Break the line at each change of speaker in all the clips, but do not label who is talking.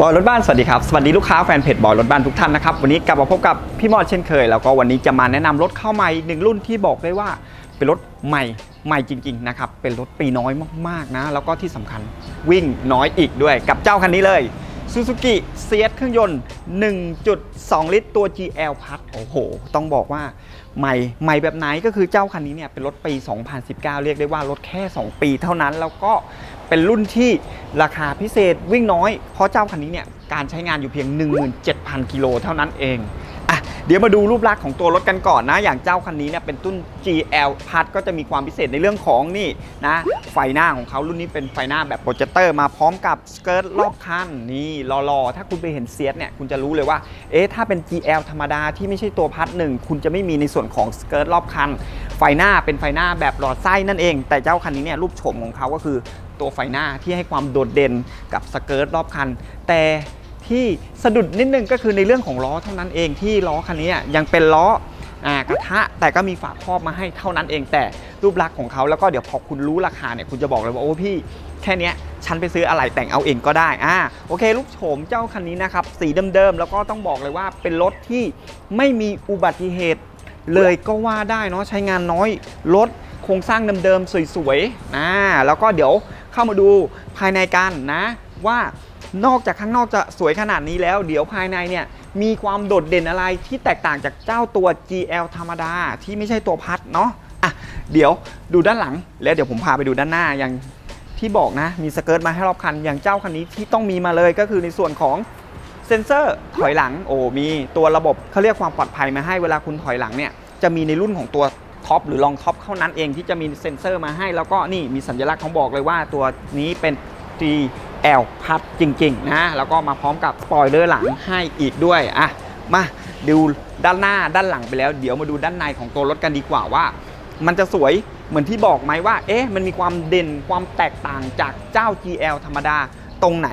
บอยรถบ้านสวัสดีครับสวัสดีลูกค้าแฟนเพจบอยรถบ้านทุกท่านนะครับวันนี้กลับมาพบกับพี่มอดเช่นเคย แล้วก็วันนี้จะมาแนะนำรถเข้าใหม่อีกหนึ่งรุ่นที่บอกได้ว่าเป็นรถใหม่ใหม่จริง ๆ นะครับ เป็นรถปีน้อยมากๆนะ แล้วก็ที่สำคัญวิ่งน้อยอีกด้วยกับเจ้าคันนี้เลย Suzuki c ียเครื่องยนต์ 1.2 ลิตรตัว GL พัดโอ้โห ต้องบอกว่าใหม่ใหม่แบบไหนก็คือเจ้าคันนี้เนี่ยเป็นรถปี 2019 เรียกได้ว่ารถแค่ 2 ปีเท่านั้น แล้วก็เป็นรุ่นที่ราคาพิเศษวิ่งน้อย เพราะเจ้าคันนี้เนี่ยการใช้งานอยู่เพียง 17,000 กิโลเท่านั้นเอง เดี๋ยวมาดูรูปลักษณ์ของตัวรถกันก่อนนะ อย่างเจ้าคันนี้เนี่ยเป็นตุ้น GL พัดก็จะมีความพิเศษในเรื่องของนี่นะ ไฟหน้าของเขารุ่นนี้เป็นไฟหน้าแบบโปรเจคเตอร์มาพร้อมกับสเกิร์ตรอบคันนี่รอๆ ถ้าคุณไปเห็นเซียสเนี่ยคุณจะรู้เลยว่า เอ๊ะถ้าเป็น GL ธรรมดาที่ไม่ใช่ตัวพัดหนึ่งคุณจะไม่มีในส่วนของสเกิร์ตรอบคัน ไฟหน้าเป็นไฟหน้าแบบหลอดไส้นั่นเอง แต่เจ้าคันนี้เนี่ยรูปโฉมของเขาก็คือตัวไฟหน้าที่ให้ความโดดเด่นกับสเกิร์ตรอบคัน แต่ ที่สะดุดนิดนึงก็คือในเรื่องของล้อเท่านั้นเองที่ล้อคันนี้ยังเป็นล้ออกระทะแต่ก็มีฝาครอบมาให้เท่านั้นเองแต่รูปลักษณ์ของเขาแล้วก็เดี๋ยวพอคุณรู้ราคาเนี่ยคุณจะบอกเลยว่าโอ้พี่แค่นี้ฉันไปซื้ออะไรแต่งเอาเองก็ได้อ่าโอเคลูกโฉมเจ้าคันนี้นะครับสีเดิมๆแล้วก็ต้องบอกเลยว่าเป็นรถที่ไม่มีอุบัติเหตุเลยก็ว่าได้เนาะใช้งานน้อยรถโครงสร้างเดิมๆสวยๆนะแล้วก็เดี๋ยวเข้ามาดูภายในกันนะว่า นอกจากข้างนอกจะสวยขนาดนี้แล้ว เดี๋ยวภายในเนี่ยมีความโดดเด่นอะไรที่แตกต่างจากเจ้าตัว GL ธรรมดาที่ไม่ใช่ตัวพัดเนาะอะเดี๋ยวดูด้านหลัง แล้วเดี๋ยวผมพาไปดูด้านหน้าอย่างที่บอกนะ มีสเกิร์ตมาให้รอบคันอย่างเจ้าคันนี้ที่ต้องมีมาเลยก็คือในส่วนของเซ็นเซอร์ถอยหลังโอ้มีตัวระบบเขาเรียกความปลอดภัยมาให้เวลาคุณถอยหลังเนี่ยจะมีในรุ่นของตัวท็อปหรือรองท็อปเท่านั้นเองที่จะมีเซ็นเซอร์มาให้ แล้วก็นี่มีสัญลักษณ์ของบอกเลยว่าตัวนี้เป็น L พัดจริงๆนะแล้วก็มาพร้อมกับสปอยเลอร์หลังให้อีกด้วยอะมาดูด้านหน้าด้านหลังไปแล้ว เดี๋ยวมาดูด้านในของตัวรถกันดีกว่าว่า มันจะสวยเหมือนที่บอกไหมว่า เอ๊ะมันมีความเด่นความแตกต่างจากเจ้า GL ธรรมดาตรงไหน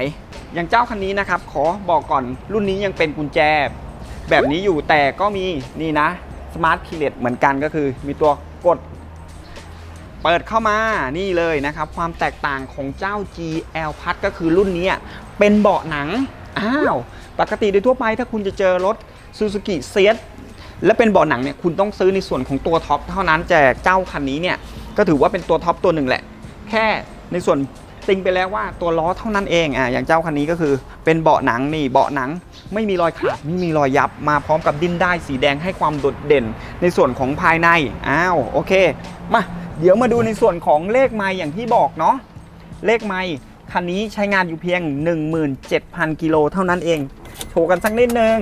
อย่างเจ้าคันนี้นะครับ ขอบอกก่อนรุ่นนี้ยังเป็นกุญแจ แบบนี้อยู่แต่ก็มีนี่นะ Smart k e y l e s เหมือนกันก็คือ มีตัวกด เปิดเข้ามานี่เลยนะครับ ความแตกต่างของเจ้า GL พัดก็คือรุ่นนี้เป็นเบาะหนัง อ้าว ปกติโดยทั่วไปถ้าคุณจะเจอรถ Suzuki s e t และเป็นเบาะหนังเนี่ยคุณต้องซื้อในส่วนของตัวท็อปเท่านั้นแต่เจ้าคันนี้เนี่ยก็ถือว่าเป็นตัวท็อปตัวหนึ่งแหละ แค่ในส่วน ติงไปแล้วว่าตัวล้อเท่านั้นเองอะอย่างเจ้าคันนี้ก็คือ เป็นเบาะหนังนี่เบาะหนัง ไม่มีรอยขาดไม่มีรอยยับมาพร้อมกับดิ้นได้สีแดงให้ความโดดเด่น ในส่วนของภายในอ้าวโอเคมาเดี๋ยวมาดูในส่วนของเลขไม้อย่างที่บอกเนาะเลขไม้คันนี้ใช้งานอยู่เพียง 17,000 กิโลเท่านั้นเองโชว์กันสักนิดนึง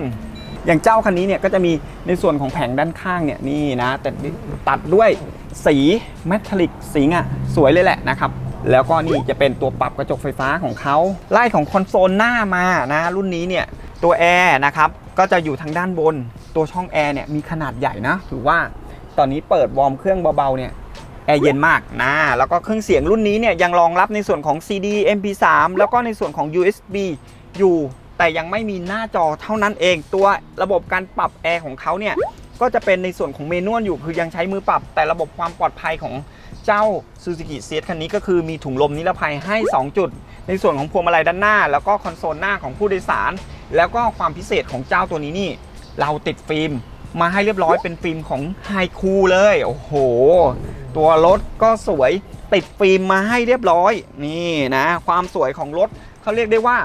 อย่างเจ้าคันนี้เนี่ยก็จะมีในส่วนของแผงด้านข้างเนี่ยนี่นะแต่ตัดด้วยสีเมทัลลิกสีอะสวยเลยแหละนะครับ แล้วก็นี่จะเป็นตัวปรับกระจกไฟฟ้าของเขาไล่ของคอนโซลหน้ามานะรุ่นนี้เนี่ยตัวแอร์นะครับก็จะอยู่ทางด้านบน ตัวช่องแอร์เนี่ยมีขนาดใหญ่นะถือว่าตอนนี้เปิดวอร์มเครื่องเบาๆเนี่ยแอร์เย็นมากนะแล้วก็เครื่องเสียงรุ่นนี้เนี่ยยังรองรับในส่วนของ CD MP3 แล้วก็ในส่วนของ USB อยู่ แต่ยังไม่มีหน้าจอเท่านั้นเอง ตัวระบบการปรับแอร์ของเขาเนี่ยก็จะเป็นในส่วนของเมนวลอยู่คือยังใช้มือปรับแต่ระบบความปลอดภัยของ เจ้า Suzuki s คันนี้ก็คือมีถุงลมนิรภัยให้ 2 จุด ในส่วนของพวงมาลัยด้านหน้า แล้วก็คอนโซลหน้าของผู้โดยสาร แล้วก็ความพิเศษของเจ้าตัวนี้นี่ เราติดฟิล์มมาให้เรียบร้อยเป็นฟิล์มของไฮคูเลย โอ้โห ตัวรถก็สวยติดฟิล์มมาให้เรียบร้อย นี่นะ ความสวยของรถเขาเรียกได้ว่า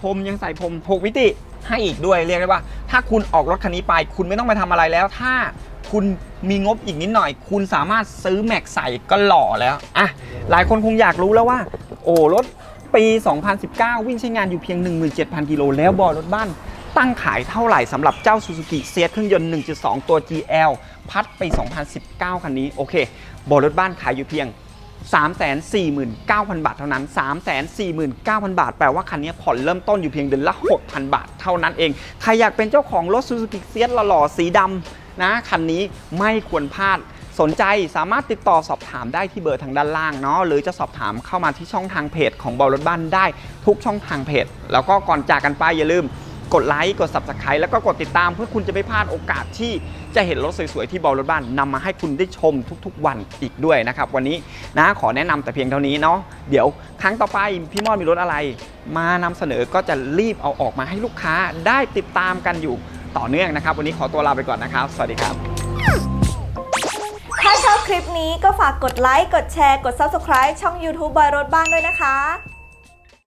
พรมยังใส่พรม6มิติให้อีกด้วยเรียกได้ว่า ถ้าคุณออกรถคันนี้ไป คุณไม่ต้องไปทำอะไรแล้ว ถ้า คุณมีงบอีกนิดหน่อย คุณสามารถซื้อแม็กใส่ก็หล่อแล้วอะหลายคนคงอยากรู้แล้วว่า โอ้รถปี 2019 วิ่งใช้งานอยู่เพียง 17,000 กิโลแล้วบอรถบ้านตั้งขายเท่าไหร่สำหรับเจ้า Suzuki s เครื่องยนต์ 1.2 ตัว GL พัดไป 2019 คันนี้ โอเค บอรถบ้านขายอยู่เพียง 349,000 บาทเท่านั้น 349,000 บาท แปลว่าคันนี้ผ่อนเริ่มต้นอยู่เพียงเดือนละ 6,000 บาทเท่านั้นเอง ใครอยากเป็นเจ้าของรถ Suzuki s หล่อๆสีดำ นะคันนี้ไม่ควรพลาดสนใจสามารถติดต่อสอบถามได้ที่เบอร์ทางด้านล่างเนาะหรือจะสอบถามเข้ามาที่ช่องทางเพจของบอลรถบ้านได้ทุกช่องทางเพจ แล้วก็ก่อนจากกันไปอย่าลืมกดไลค์กด subscribe แล้วก็กดติดตามเพื่อคุณจะไม่พลาดโอกาสที่จะเห็นรถสวยๆที่บอยรถบ้านนำมาให้คุณได้ชมทุกๆวันอีกด้วยนะครับ วันนี้นะขอแนะนำแต่เพียงเท่านี้เนาะเดี๋ยวครั้งต่อไปพี่มอนมีรถอะไร มานำเสนอก็จะรีบเอาออกมาให้ลูกค้าได้ติดตามกันอยู่ ต่อเนื่องนะครับ วันนี้ขอตัวลาไปก่อนนะครับ สวัสดีครับ
ถ้าชอบคลิปนี้ก็ฝากกดไลค์ กดแชร์ กด Subscribe ช่อง YouTube บอยรถบ้านด้วยนะคะ